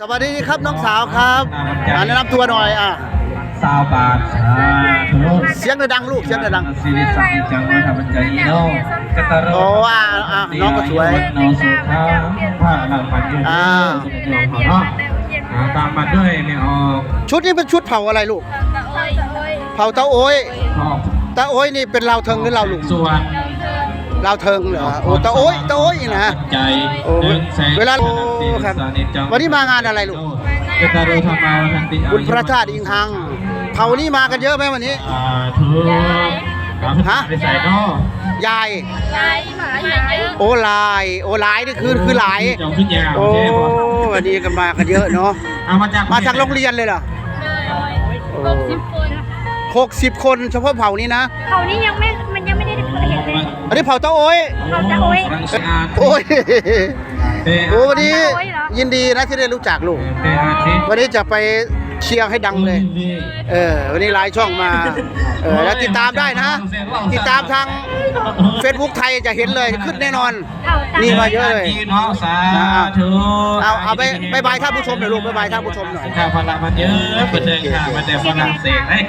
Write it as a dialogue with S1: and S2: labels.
S1: สวัสดีครับน้องสาวครับอ่าแนะนำตัวหน่อยอะ
S2: สาวบาทสาธุ
S1: เสียงดังๆลูกเสียงดัง
S2: สิริสักดิ์จังไว้ทำใจโนกตโร
S1: โอ้อะอะน้องก็สวย
S2: น้องสุขาผ้าหลังปัจจุบัน
S1: อ่า
S2: สุดยอดของเนาะอ่าตามมาด้วยไม่ออก
S1: ๆชุดนี้เป็นชุดเผาอะไรลูก เผาเตาโอ้ย
S2: ออก
S1: เตาโอ้ยนี่เป็นลาวเทิงหรือลาวหลุม
S2: ส่วน
S1: ลาวเทิงเหรอโอ้เตาโอ้ยเตาโอ้ยนะ
S2: ใจ
S1: โอ้
S2: หนึ่งแสน
S1: เวลา
S2: สนติ
S1: ครับ
S2: สานิจจัง
S1: วันนี้มางานอะไรลูก
S2: กตโรธรรมาวันติ
S1: บุญพระธาตุอิงหังเผานี่มากันเยอะไหมวันนี้
S2: อ่าถูก
S1: ฮะ
S2: ไปใส่เนอก
S1: ยาย
S3: ยายหมาใหญ่เยอะ
S1: โอ้ลายโอ้ลายนี่คือคือหลาย
S2: จองขึ้นยาว
S1: โอ้
S2: โอเคพอ
S1: วันนี้กันมากันเยอะเนาะ
S2: เอามาจาก
S1: มาจากโรงเรียนเลยเหรอ
S3: หกสิบคน
S1: หกสิบคนเฉพาะเผานี้นะ
S3: เขานี่ยังไม่ นเลย
S1: อันนี้เผาเต้าโอ้ย
S3: เขาจะโอ้ย
S2: ฝรั่งเศส
S1: โอ้ย
S2: เตะ
S1: โอ้วันนี้
S3: เผาเต้าโอ้ยเหรอ
S1: ยินดีนะที่ได้รู้จักลูก
S2: เตะอาทิตย์
S1: วันนี้จะไปเชียร์ให้ดังเลย เออ วันนี้ไลน์ช่องมา เออ แล้วติดตามได้นะ ติดตามทาง Facebook ไทยจะเห็นเลยขึ้นแน่นอน
S3: เขาตา
S1: นี่มาเยอะเลย
S2: เนาะสาธุ
S1: เอาเอาไปบายบายท่านผู้ชมหน่อยลูกบายบายท่านผู้ชมหน่อย
S2: ข้าพลังมันเยอะเป็นเดินข้ามันแต่ฝรั่งเศสเฮ้ย